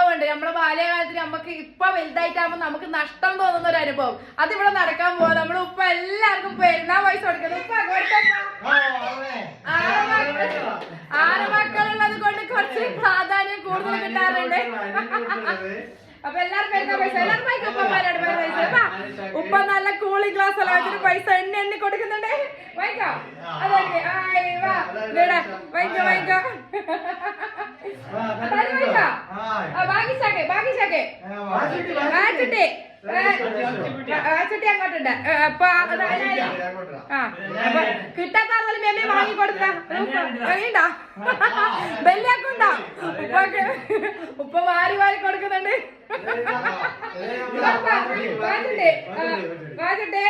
നമ്മുടെ ബാല്യകാലത്തിൽ നമുക്ക് ഇപ്പൊ വലുതായിട്ടാകുമ്പോ നമുക്ക് നഷ്ടം തോന്നുന്ന ഒരു അനുഭവം. അതിവിടെ നടക്കാൻ പോവാ. നമ്മൾ ഉപ്പ എല്ലാവർക്കും പെരുന്നാ പൈസ ഉപ്പ കൊടുത്തപ്പ. ആറ് മക്കളുള്ളത് കൊണ്ട് കുറച്ച് പ്രാധാന്യം കൂടുതൽ കിട്ടാറുണ്ട്. അപ്പൊ എല്ലാവർക്കും പൈസ. എല്ലാവർക്കും പൈസ. ഉപ്പമാരോട് പൈസ. വാ. ഉപ്പ നല്ല കൂളിംഗ് ഗ്ലാസ് എല്ലാം വെച്ചിട്ട് പൈസ എണ്ണി എണ്ണി കൊടുക്കുന്നുണ്ട്. വായിക്കോ അതെ വായിക്കോ വായിക്കോ അതായത് വായിക്കോ ആ, വാങ്ങിച്ചാക്കെ വാങ്ങിച്ചാക്കെ വാച്ചട്ടെ വാച്ചട്ടെ അങ്ങോട്ടുണ്ട്. അപ്പൊ ആ അപ്പൊ കിട്ടാത്ത ആളുകൾ മേമേ വാങ്ങി കൊടുത്താ. വേണ്ട. ബെല്ലാക്കുണ്ടോ ഉപ്പൊക്കെ. ഉപ്പ വാരി വാരി കൊടുക്കുന്നുണ്ട്. വാച്ചട്ടെ വാച്ചട്ടെ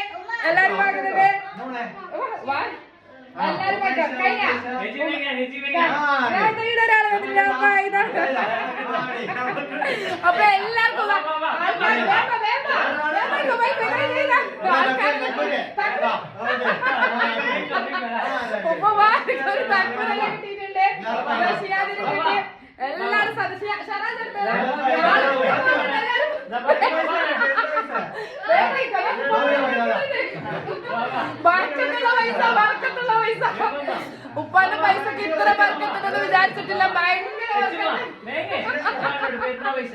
എല്ലാരും വാങ്ങുന്നുണ്ട് വാ. എല്ലാരും കഴിഞ്ഞ? ഒരാളെ വന്നിട്ടില്ല അപ്പൊ ഇതാ. അപ്പൊ എല്ലാവർക്കും ഒരു കിട്ടിയിട്ടുണ്ട്. കിട്ടി. എല്ലാരും സദസ്യ ഷറാജ് പൈസ ഉപ്പാന്റെ പൈസക്ക് ഇത്ര ബർക്കത്തുണ്ടെന്ന് വിചാരിച്ചിട്ടില്ല ഭയങ്കര ಹೆಚ್ಚುವ ಬೇಗ ಎರಡು ಪೆದ್ದ ವಯಸ್ಸ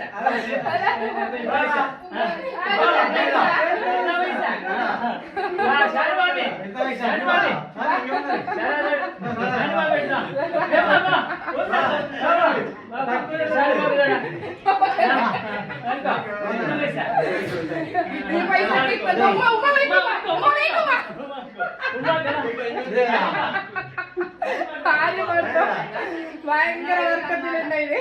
ಉಮ್ಮ ಉಮ್ಮ ಉಮ್ಮ ಉಮ್ಮ ಉಮ್ಮ ಉಮ್ಮ ഭയങ്കര വർക്കത്തിലുണ്ടായിന്